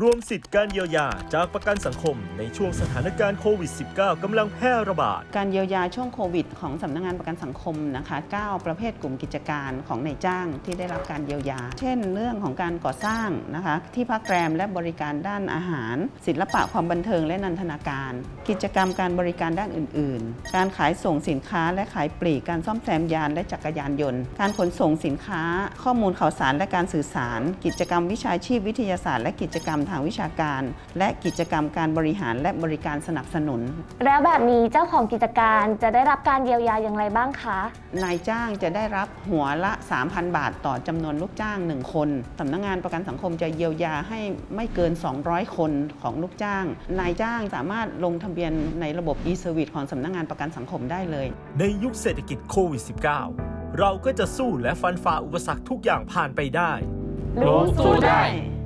รวมสิทธิ์การเยียวยาจากประกันสังคมในช่วงสถานการณ์โควิด -19 กำลังแพร่ระบาด การเยียวยาช่วงโควิด ของสำนักงานประกันสังคมนะคะ 9 ประเภทกลุ่มกิจการของนายจ้างที่ได้รับการเยียวยา เช่น เรื่องของการก่อสร้างนะคะ ที่พักแรมและบริการด้านอาหาร ศิลปะความบันเทิงและนันทนาการ กิจกรรมการบริการด้านอื่น ๆ การขายส่งสินค้าและขายปลีก การซ่อมแซมยานและจักรยานยนต์ การขนส่งสินค้า ข้อมูลข่าวสารและการสื่อสาร กิจกรรมวิชาชีพวิทยาศาสตร์และกิจกรรมทางวิชาการ และกิจกรรมการบริหารและบริการสนับสนุน แล้วแบบนี้เจ้าของกิจการจะได้รับการเยียวยาอย่างไรบ้างคะ นายจ้างจะได้รับหัวละ 3,000 บาทต่อจำนวนลูกจ้าง 1 คนสำนักงงานประกันสังคมจะเยียวยาให้ไม่เกิน 200 คนของลูกจ้าง นายจ้างสามารถลงทะเบียนในระบบ e-service ของสำนักงงานประกันสังคมได้เลย ในยุคเศรษฐกิจโควิด -19 เราก็จะสู้และฟันฝ่าอุปสรรคทุกอย่างผ่านไปได้รู้สู้ได้ได้